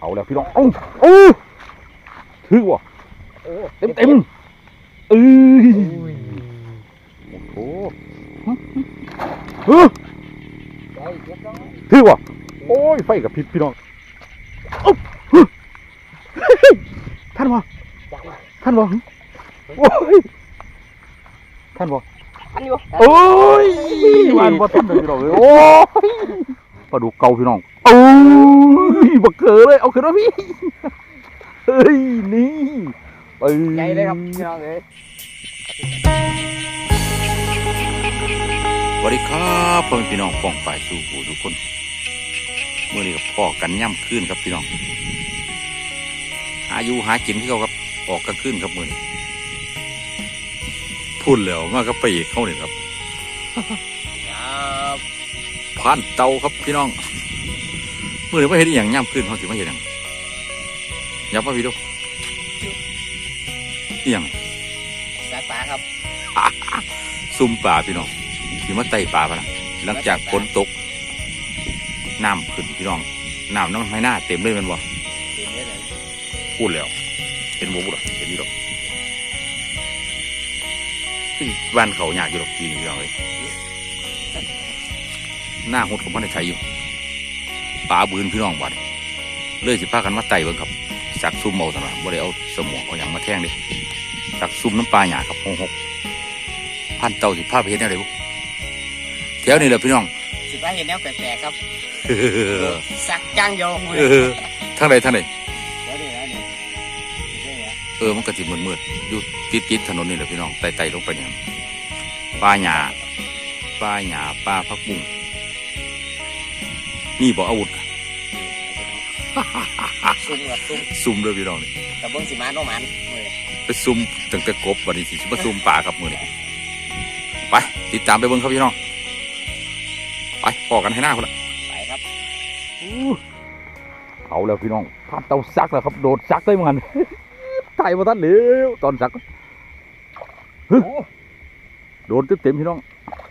เอาแล้วพี่น้องเอ้าเอ้าถือว่ะโอ้เต็มเต็มเอ้ยโอ้โหเออได้เก็บต้องถือว่ะโอ้ยไฟกับพริบพี่น้องเอ้าเฮ้ยท่านวะจังท่านวะโอ้ยท่านวะอันอยู่โอ้ยวันว่าท่านเลยพี่น้องเอ้ยโอ้ย ปลาดุกเก่าพี่น้องโอ้ยบักเกอเลยเอาขึ้นมาพี่เฮ้ยนี่ไปใหญ่เลยครับพี่น้องเอ้ยสวัสดีครับพ่อแม่พี่น้องป้องฝ่ายสู่ผู้ทุกคนเมื่อนี้กับพ่อกันย่ำขึ้นครับพี่น้องหาอยู่หากินที่เขาครับออกกลางคืนครับมื่อนี้พูดแล้วมากับไปอีกเขาเนี่ยครับครับ ผ่านเตาครับพี่น้องมื่อนี้ไม่เห็นอหย่างย่ำขึ้นเขาสิไม่เห็นอย่างยับมาพี่ดูอหย่างจัดปลาครับซุ่มป่าพี่น้องที่มาไต่ป่าพะนะหลังจากฝนตกน้ำขึ้นพี่น้องน้ำน้ำไม่น่าเต็มเลยแมันบ่เต็มเลยเลยพูดแล้วเห็นบ่บุดเห็นนี่ดอกซึ่งบ้านเขายากอยู่ดอกปีนี้พี่น้องเลย หน้าหดของมันในไทยอยู่ป่าบืนพี่น้องบัดเลยสิพากันมาไต่เบิ่งครับสักซุ่มเอาสำหรับบ่ได้เอาสมองเอาอย่างมาแท่งเดิสักซุ่มน้ำปลาหยากับหงหกพันเต่าสิพาไปเห็นอะไรบุแถวนี้แหละพี่น้องสิว่าเห็นแนวแปลกๆครับสักจ้างโยงเลเอยอทางใดทางใดเดี๋ยวนี้แล้วนี่เดี๋ยวนี้เออมันก็สิมืดมืดๆอยู่ติดติดๆถนนนี่แหละพี่น้องไต่ไต่ลงไปเนี่ยป่าหญ้าป่าหญ้าป่าพักบุ้ง นี่บอกอาวุธซุ่มกับซุ่มซุ่มเด้อพี่น้องนี่แต่เบิ้งสิมาโนมันมือไปซุ่มตั้งแต่กบวันนี้สิมาซุ่มป่าครับมือนี้ไปติดตามไปเบิ่งครับพี่น้องไปพอกันให้หน้าคนละไปครับเอาแล้วพี่น้องพาดเตาซักแล้วครับโดดซักได้เหมือนกันไถ่มาทันเร็วตอนซักโอ้โดนเต็มๆพี่น้อง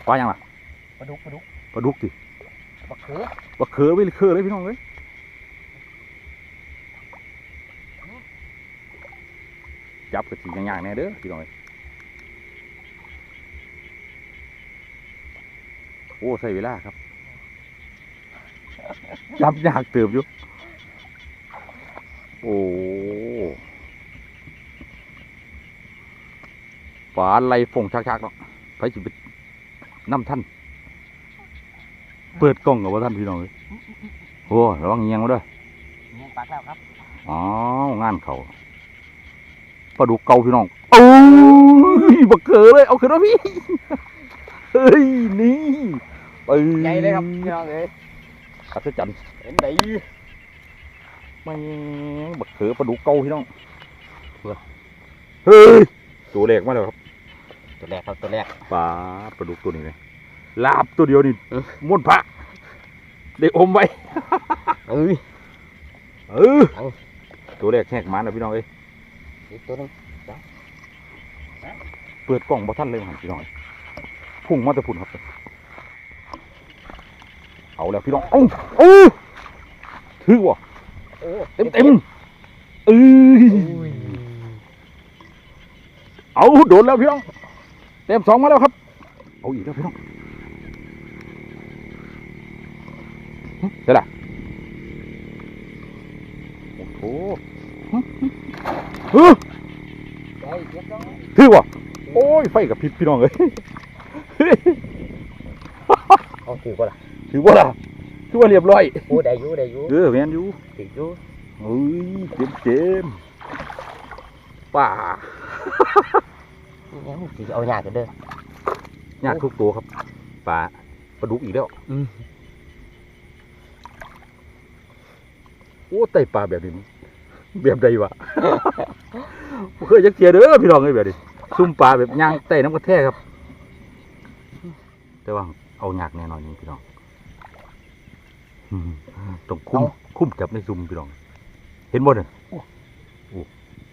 ปลายังล่ะปลาดุกปลาดุกปลาดุกสิ ปลาเขือบักเขือไม่เคอเลยพี่น้องเลยจับกระสีย่างๆแน่เด้อพี่น้องเอ้ยโอ้ใส่เวลาครับ จับยากเติบอยู่ โอ้ปลาไหลฟงชักๆเนาะไปสิไปน้ำท่าน เปิดกล้องกับว่าท่านพี่น้องเลยโอ้ระวังเงียงมาด้วยเงี้ยปลาแล้วครับอ๋องานเขาปลาดุกเก่าพี่น้องโอ้ยบักเกอเลยเอาขึ้นมาพี่เฮ้ยนี่ไปใหญ่เลยครับพี่น้องเอ้ยอัศจรรย์เห็นได้ไม่งบักเกอปลาดุกเก่าพี่น้องเฮ้ยตัวแรกมาแล้วครับตัวแรกครับตัวแรกปลาปลาดุกตัวนี้เลย ลาบตัวเดียวนี่เออ ม้วนพระได้อมไว้ เอ้ย เออเอา ตัวแรกแหกหมันนะพี่น้องเอ้ยอีกตัวหนึงเปิดกล้องบ่ท่านเลยครับพี่น้องพุ่งมาแต่พุ่นครับ เอาแล้วพี่น้องเอ้าเอ้าถือว่ะโอ้เต็มเต็มเอ้ยอุ้ยเอาโดนแล้วพี่น้องเต็มสองมาแล้วครับ เอาอีกแล้วพี่น้องหึ เดี๋ยวล่ะโอ้โหหึหึได้เก็บต้องถือว่ะโอ้ยไฟกับพริบพี่น้องเอ้ยเอาถือก็ล่ะถือว่าล่ะถือว่าเรียบร้อยโอ้ได้อยู่ได้อยู่เออแมนอยู่ถืออยู่เฮ้ยเจมเจมป่าเนี่ยสิเอาหยากันเด้อยากทุกตัวครับป่าปลาดุกอีกแล้ว อืม โอ้ไต่ปลาแบบนี้มันแบบใดวะบ่เคยจักเทียเด้อพี่น้องเอ้ยแบบนี้ซุ่มปลาแบบย่างไต่น้ำกระแทกครับ แต่ว่าเอายากแน่นอนนี่พี่น้องอืมต้องคุ้มคุ้มจับในซุ่มพี่น้อง เห็นบ่เนี่ย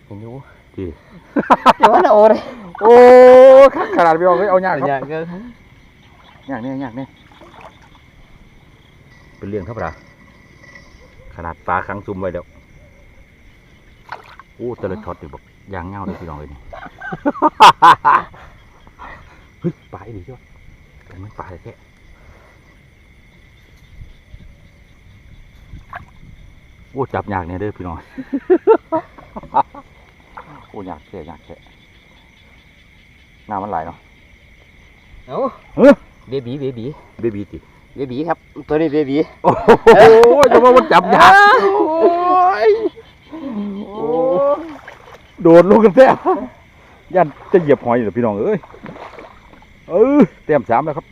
เห็นอยู่ที่เดี๋ยวนะโอ้เลยโอ้ขนาดพี่น้องเอ้ยเอายากครับอยากเกินยากเนี่ยยากเนี่ยเป็นเรื่องธรรมดา ขนาดปลาขังซุ่มไว้แล้วโอ้แต่ละช็อตนี่บอกยางเงาเลยพี่น้องเลยนี่ เฮ้ยปลาอีหลีจ้ะแต่มันปลาแค่โอ้จับยากเนี่ยเด้อพี่น้อง โอ้ยากแค่ยากแค่น้ำมันไหลเนาะ เอ้าเฮ้ยเบบีเบบีเบบีติ เบบีครับ ตัวนี้เบบีโอ้โหจะว่ามันจับยากโอ้ยโอ้โดดลงกันแท้ยันจะเหยียบหอยเหรอพี่น้องเอ้ยเออเต็มสามแล้วครับ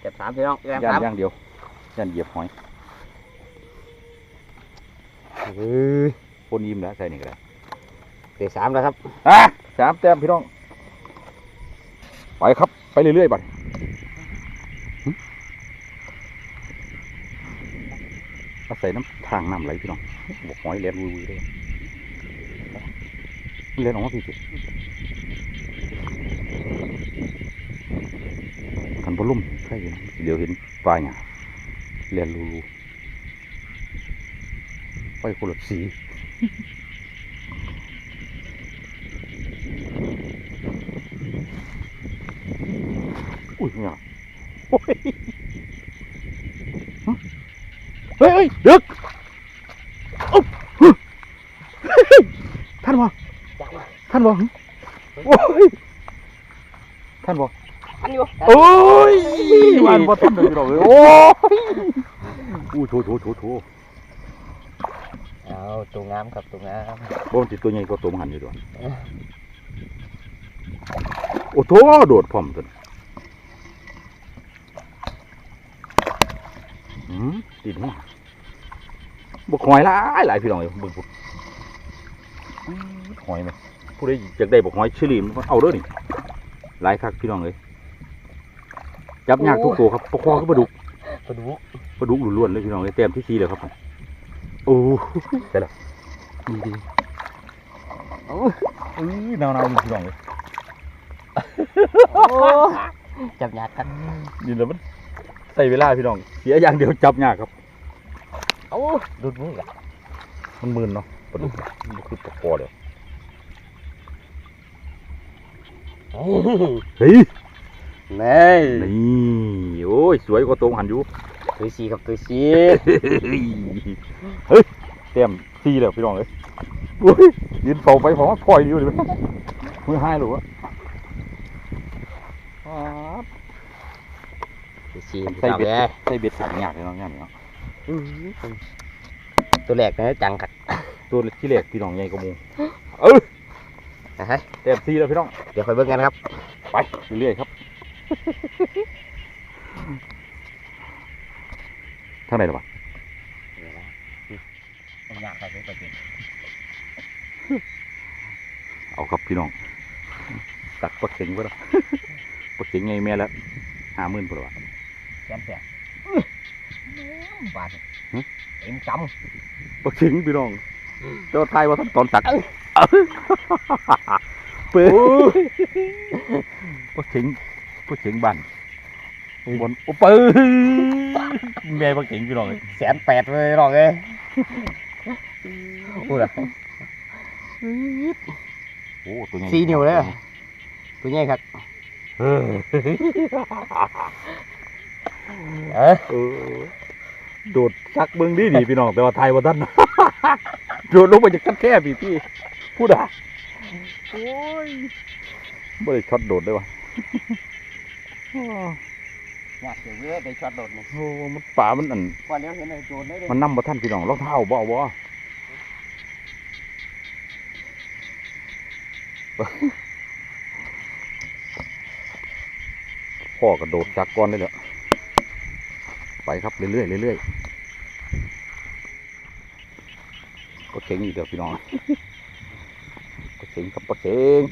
เก็บสามพี่น้องเก็บย่าสานมย่างเดียวย่านเหยียบหอยเฮ้ยคนยิ้มแล้วใส่นี่ก็ได้เก็บสามแล้วครับอะสามแต้มพี่น้องไปครับไปเรื่อยๆบัด อาศัยน้ำทางน้ำไหลพี่น้องบอกหอยเลียนวุ้ยๆเลยเลียนออกมาพี่สิขันบอลุ่มใช่เดี๋ยวเห็นปลาเนี่ยเลียนรูๆไปคนละสีอุ้ยเนี่ยโอ้ย เฮ้ยเฮ้ยดึกอุ๊บฮึเฮ้ยท่านวะท่านวะหึโอ้ยท่านวะอันอยู่โอ้ยวันบ่ท่านเลยเราเลยโอ้ยอู้โถโถโถโถเอาตัวงามครับตัวงามบ่มันติดตัวใหญ่กว่าตัวมันหันอยู่ด้วยโอ้โถโดดพร้อมตัวนี้อื มติดหัวบกหอยหลายหลายพี่น้องเอ้ยเบิ่งพุ่นอื้อหอยไหมผู้ใดอยากได้บกหอยชิลีมันเอาเด้อนี่หลายคักพี่น้องเลยจับยากทุกตัวครับปลาคอก็ปลาดุกปลาดุกปลาดุกล้วนๆเลยพี่น้องเลยเต็มที่ทีเลยครับผมโอ้แต่ละดีดีโอ้ยหนาวๆอยู่พี่น้องเลยจับยากกันนี่แหละมันใส่เวลาพี่น้องเสียอย่างเดียวจับยากครับโอ้ดุดมือกันมันมึนเนาะปลาดุกมันบ่คือปลาคอเลยเฮ้ยนี่นี่โอ้ยสวยกว่าตัวหันอยู่ตัวสีครับตัวสีเฮ้ยเต็มซีแล้วพี่น้องเลยโอ้ยยืนเฝ้าไปผมว่าพลอยอยู่เลยมือให้หรือวะ ตัวสีใส่ใส่เบ็เบ็ดดใส่เบ็ดสั่งยากเลยเนาะเนี่ยเนาะตัวแรกนะจังครับตัวที่แรกพี่น้องใหญ่กว่าหมูเออนะฮะเต็มซีแล้วพี่น้องเดี๋ยวคอยเบิ่งกันครับ ไปเรื่อยๆครับทางไหนล่ะวะยากครับตัวจริงเอาครับพี่น้องตักปลาเข็งไว้แล้วปลาเข็งไงแม่แล้วห้าหมื่นพอแล้ววะ แขนแสบบาดเอ็มจปลาเข็งพี่น้องเจ้าทายว่าท่านตอนตักเอ้ยเปื้อปลาเข็งปลาเข็งบันบนโอ้ปื้อแม่ปลาเข็งพี่น้องเลยำแสนแปดเลยหรอกเลยพูดอะโอ้ตัวใหญ่สี่นิ้วเลยอะตัวใหญ่ครับ เออเออเออโดดซักเบิ้งดีดีพี่น้องแต่ว่าไทยว่าท่าน โดดลงไปจากขั้นแค่พี่พี่พูดอะโอ้ยไม่ได้ช็อตโดดเลยวะอยากเสียเว้ยได้ช็อตโดดนี่โอ้มันป่ามันอันก่อนเลี้ยวเห็นเลยโดดเลยเด้มันนำมาท่านพี่น้องรองเท้าบ่เอาบ่พ่อกระโดดจากก้อนได้เลย ไปครับเรื่อยๆเรื่อยๆก็เข็งอีกเดียวพี่น้องก็เข็งครับก็เข็ง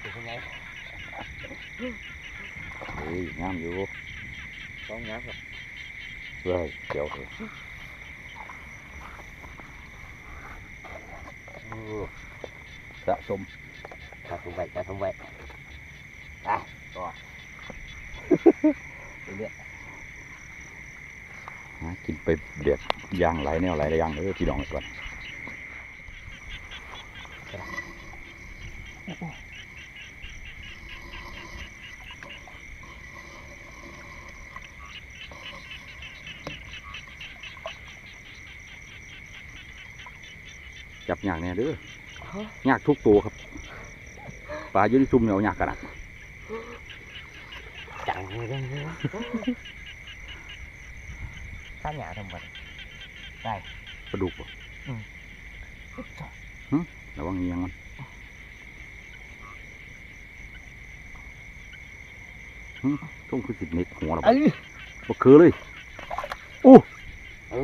เป็นไงเฮ้ยงามอยู่สองงามครับเฮ้ยเดี๋ยวเถอะโอ้สะสมจับผมไว้จับผมไว้ ไปต่อเรื่อยอืากินไปเด็ดย่างหลายแนวหลายอย่างเลยพี่น้องก่อนจับยากแน่เด้อยากทุกตัวครับ ปลาอยู่ในซุ่มเนี่ยเอายากขนาด จังเลยจังเลย ข้ามหยาทำบัดปลาดุกบ่ระวังเงียงมันหึต้องคือสิบเน็ตหัวเราเอ้ยบ่คือเลยเออเอ้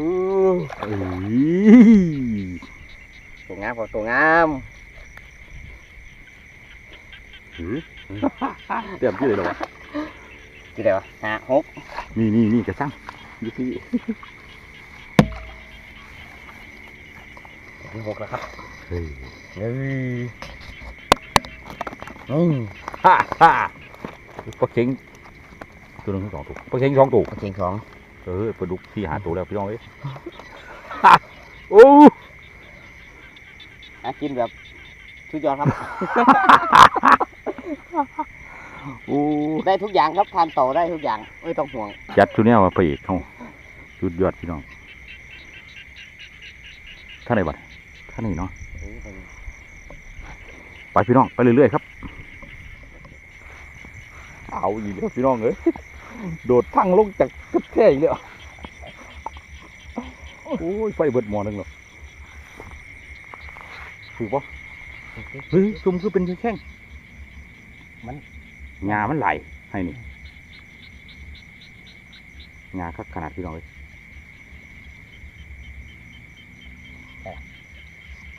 ยตัวงามพอตัวงามหือเตรียมที่เลยเหรอวะ กี่เดียวห้าหกนี่นี่นี่กระซังอยี่ที่ที่หกแล้วครับเฮ้ยเฮ้ยอืมฮ่าฮ่าปลาเค็งตัวหนึงสองตัวปลาเค็งสองตัวโอเคของเออปลาดุกที่หาตัวแล้วพี่น้องเอ้ยฮ่าโอ้อะกินแบบสุดยอดครับ โอ้ได้ทุกอย่างครับทานต่อได้ทุกอย่างไม่ต้องห่วง จัดชุดเนี้ยมาพระเอกเขาสุดยอดพี่น้องท่านไหนบัดท่านนี่เนาะไปพี่น้องไปเรื่อยๆครับ เอาอีกแล้วพี่น้องเอ้ยโดดพังลงจากกระแท่อีกแล้วโอ้ยไฟเบิดหมอหนึงแล้วถือปะเฮ้ยซุ่มคือเป็นแข้งมัน งามันไหลให้นี่งาคักขนาดพี่น้องเลย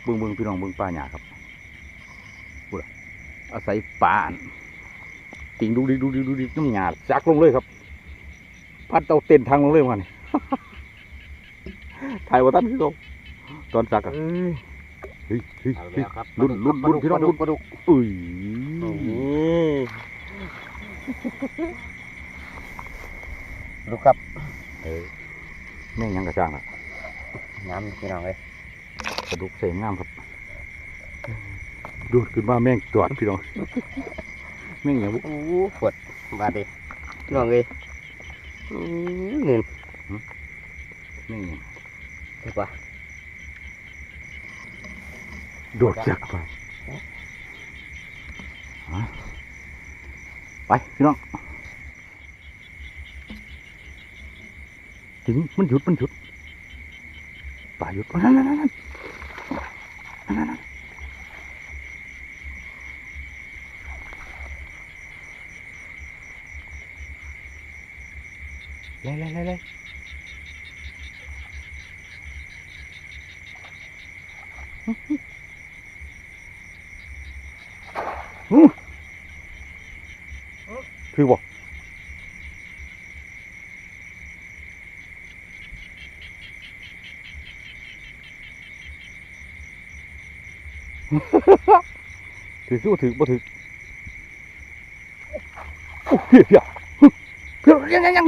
เบิ้งเบิ้งพี่น้องเบิ้งปลาหยาครับพูดอะอาศัยปลาอั่นติงดูดิดูดิดูดิน้ำหยาจักลงเลยครับพัดเอาเต็นทางลงเลยมันถ่ายว่าท่านพี่น้องตอนจักอะเอ้ยเฮ้ยเฮ้ยเอาเฮ้ยแล้วครับลุ้นลุ้นลุ้นพี่น้องลุ้นปลาดุกอุ้ย ดูครับเออแม่งยังกระช่างอะน้ำพี่น้องเลยกระดูกเสียงงามครับ ดูดขึ้นมาแม่งตรวจพี่น้องแม่งอย่างบุโอ้ปวดบาดดิพี่น้องเลยอืมเงินแม่งอย่างถูกปะโดดจากไปฮะ ไปพี่น้องถึงมันหยุดมันหยุดป่าหยุดนั่นนั่นนั่นนั่นนั่นนั่นเลยเลยเลยเลย คือบอกถือคือบ่ถือบ่ถือโอ้เพี้ยเพี้ยเพี้ยยังยังยัง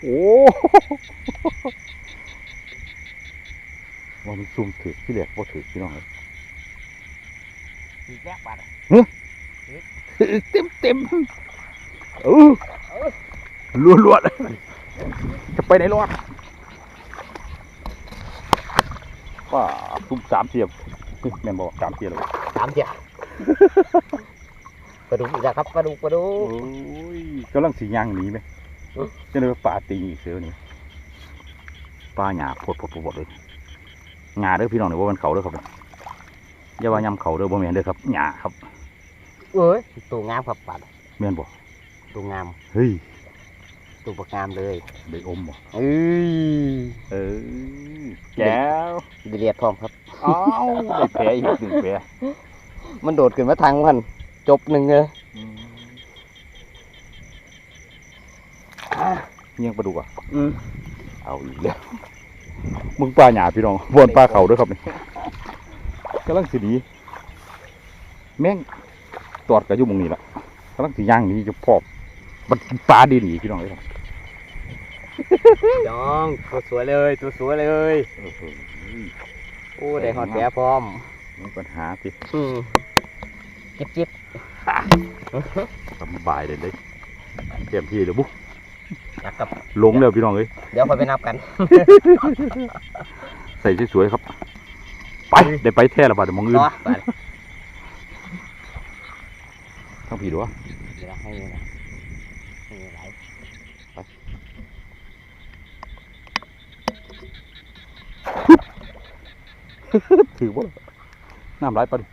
โอ้ว่ามันซุ่มถือที่แหลกบ่ถือพี่น้องเลยอีกแล้วบาดอะถือ เต็มเต็มเออล้วนล้วนจะไปไหนรอดว่าซุ่มสามเสียบแม่นบอกสามเสียบเลยสามเจียปลาดุกอีกแล้วครับปลาดุกปลาดุโอ้กยกำลังสีย่างหนีไหมเอ้อจะเลยว่าปลาตีอีกเสือนี่ปลาหยาพดพดพดพดเลยหยาเด้อพี่น้องเด้อว่ามันเขาเด้อครับอย่าว่ายำเขาเด้อบ่แม่นเด้อครับหยาครับ เอ้ยตัวงามครับบาดแม่นบ่ตัวงาม เฮ้ยตัวประงามเลยได้อมบ่เอ้ยเออแก้วเดียดพร้อมครับอ้าวได้แผลอีกหนึ่งแผลมันโดดขึ้นมาทางมันจบหนึ่งเลยเงี้ยงปลาดุกอะอืมเอาอีกแล้วมึงปลาหยาพี่น้องบวนปลาเขาเด้วยครับนี่กำลังสิหนีแม่ง ตอดกับอยู่หมองนี้ละกำลังสิย่างหนี้จะพอบมันปลาดีหนีพี่น้องเลยครับน้องตัวสวยเลยตัวสวยเลยโอ้โหโอ้ได้ฮอดแผลพร้อมมีปัญหาสิอืมจิบจิบสบายเลยเลยเต็มที่เลยบุ๊อยากกับลงแล้วพี่น้องเอ้ยเดี๋ยวค่อยไปนับกัน ใส่สวยๆครับ ไปได้ไปแท้ละบาดเดี๋ยวมองอื่น รอไปทั้งผีดูวะเดี๋ยวให้นะให้ไหลถือว่าน้ำไหลไปดิ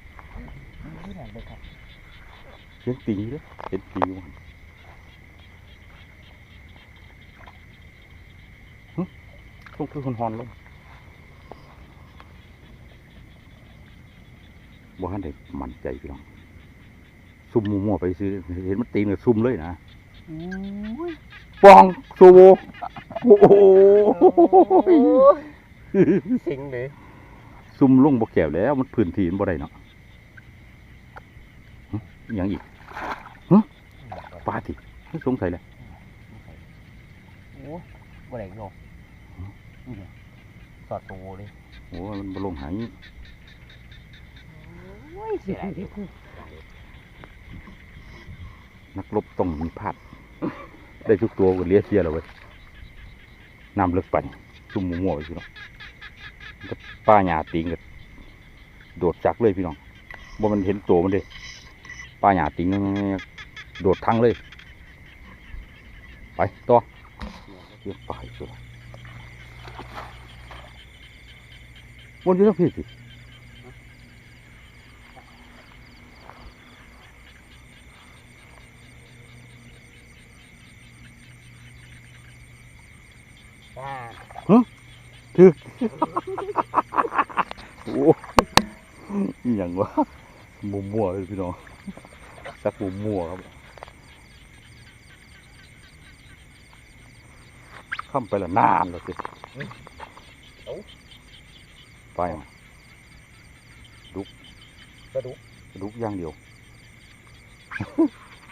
นี่แหละเลยครับเสียงตีเลยเห็นตีอยู่มันหึต้องคือคนฮอนลงบ่ฮันได้มั่นใจพี่น้อง ซุ่มมั่วๆไปซื้อเห็นมันตีเนี่ยซุ่มเลยนะปองโซโวโอ้โหสิงเลยซุ่มลงบ่แก้วแล้ว มันพื้นที่มันบ่ได้เนาะหึอิหยังอีกปลาติไม่สงสัยเลยโอ้บ่ได้โยกนี่สอดตัวเลยโอ้ยมันบ่ลงหายโอ้ยเสียดายดิ นักรบต้องมีพลาดได้ทุกตัวก็เลี้ยเสียแล้วเว้ยน้ำลึกไปซุ่มมั่วไปพี่น้องก็ป้าหยาติงก็โดดจักเลยพี่น้องบ่มันเห็นตัวมันเด้ป้าหยาติงโดดทั้งเลย ไปต่อเรียกปลาอีกตัววนอยู่ทั้งพี่สิ อ่าถึกโอ้อหย่างวะมัวมัวๆเลยพี่น้องสักมัวมัวๆครับข้ามไปละนานแล้วสิไปมากระดูกลุกอย่างเดียว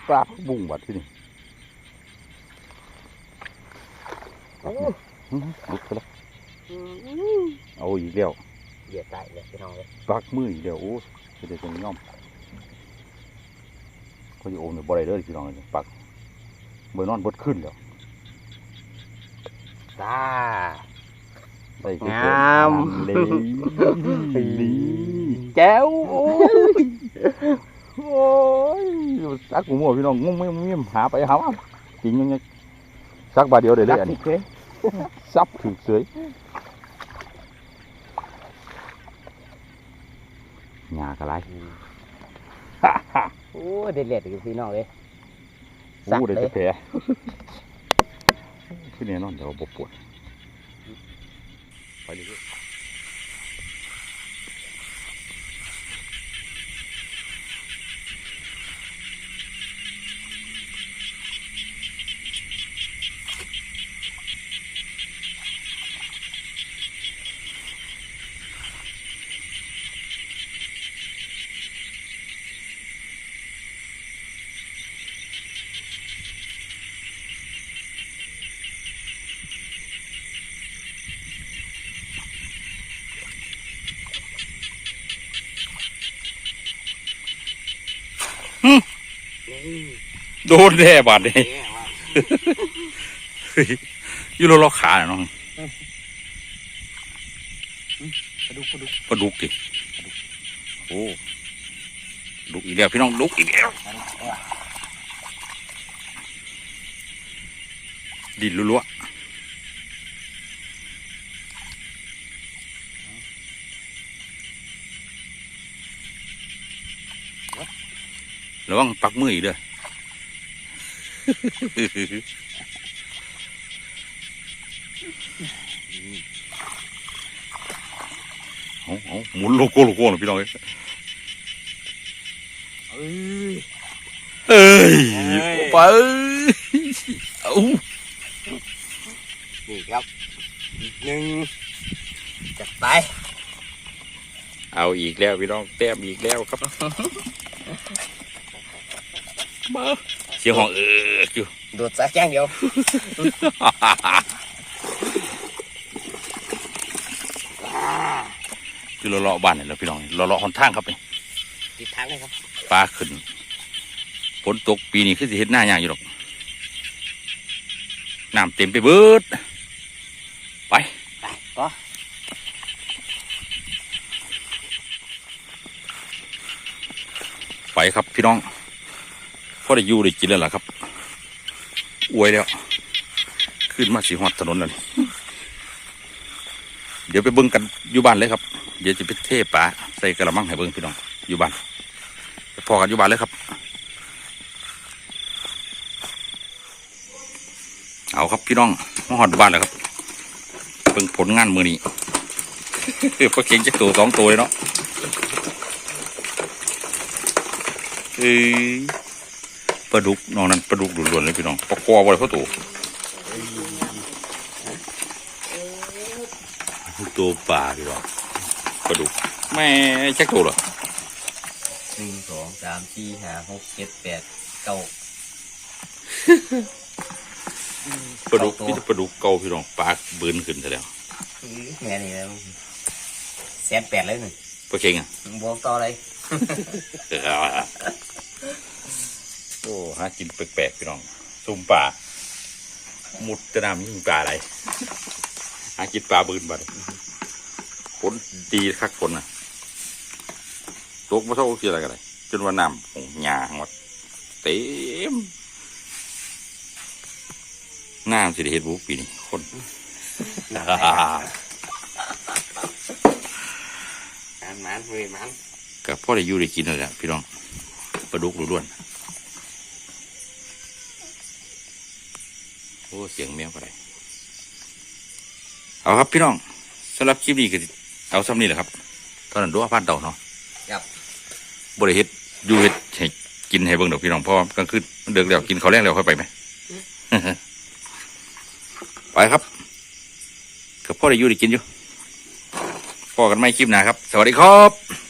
ปลาบุ้งบัดที่นี่ โอ้อื้อลุกไปแล้วเอาอีกแล้วเหยียดตายเลยพี่น้องเลยปักมืออีกแล้วโอ้จะได้ตรงย่อมก็จะโอมเนี่ยบ่ได้เลยพี่น้องเลยปักเบอร์นอนบดขึ้นแล้วตาได้แค่งามเลยนี่แจ้วโอ้ยโอ้ยสักหัวหมพี่น้องงงไม่ไม่หาไปหาว่าจริงยังไงสักบาทเดียวเดี๋ยวเลยอันนี้ เฮ้ยซับถือเสยหยากระไรโอ้เด็ดเด็ โอ้ได้แต่แผลขึ้นแน่นอนเดี๋ยวบปวดไปเลยโดนแน่บาดเลยอยู่รอๆขาน่ะน้องกระดูกกระดูกปลาดุกดิโอ้ดุกอีกแล้วพี่น้องดุกอีกแล้วดินรัวๆระวังปักมืออีกเด้อ เอาเอาหมุนโลโก้โลโก้หน่อยพี่น้องเอ้ยเอ้ยเอ้ยเอ้ยไปเอานี่ครับอีกหนึ่งจัดไป เอาอีกแล้วพี่น้องแต้มอีกแล้วครับมา เสียงห้องเอออยู่โดดสะแจ้งเดียวคือเราเลาะบ้านเนี่ยเราพี่น้องเลาะหอนทางครับนี่ติดทางเลยครับปลาขึ้นฝนตกปีนี้คือสิเห็ดหน้าอย่างอยู่หรอกน้ำเต็มไปเบิดไปไปก็ไปครับพี่น้อง อได้อยู่ได้กินแล้วล่ะครับอวยแล้ว ขึ้นมาสีหอดถนนแล้วนี่เดี๋ยวไปเบิ่งกันอยู่บ้านเลยครับ เดี๋ยวจะไปเทปลาใส่กระมังให้เบิ่งพี่น้องอยู่บ้านไปพอกันอยู่บ้านเลยครับ เอาครับพี่น้องมาหอดบ้านแล้วครับเบิ่งผลงานมือนี้ปลาเข็งจะตัวสองตัวเลยเนาะเอ้ ปลาดุกน้องนั้นปลาดุกล้วนๆเลยพี่น้องปลาคอบ่ได้เพราะตัวตัวปลาพี่น้องปลาดุกแม่แจ็คตัวเหรอหนึ่งสองสามสี่ห้าหกเจ็ดแปดเก้าปลาดุกเก้าตัวพี่ปลาดุกเก่าพี่น้องปลาบืนขึ้นซะแล้วแม่นี่แล้วแสนแปดเลยหนึ่งปลาเข็งอะบวกต่อเลย โอ้หากินแปลกๆพี่น้องซุ่มปลามุดจะนำยิงปลาอะไรหากินปลาบืนบัดฝนตีคักฝนน่ะตกมาเท่าที่อะไรกันเลยจนว่าน้ำของหยาหมดเต็มน้ำสิได้เห็ดบุปีนี้คนมันมันเว้ยมันกับพ่อได้อยู่ได้กินเลยแหละพี่น้องปลาดุกล้วนๆ โอ้เสียงแมวก็ได้เอาครับพี่น้องสำหรับคลิปนี้ก็สิเอาซ้ำนี่แหละครับตอนนั้นดูว่าพันเต่าเนาะครับบริเฮ็ดอยู่เฮ็ดให้กินให้เบิ่งดอกพี่น้องเพราะว่ากลางคืนมันเดือกแล้วกินข้าวแรงแล้วค่อยไปไหมไปครับกับพ่อได้อยู่ได้กินอยู่พ่อกันไม่คลิปหนาครับ สวัสดีครับสวัสดีครับ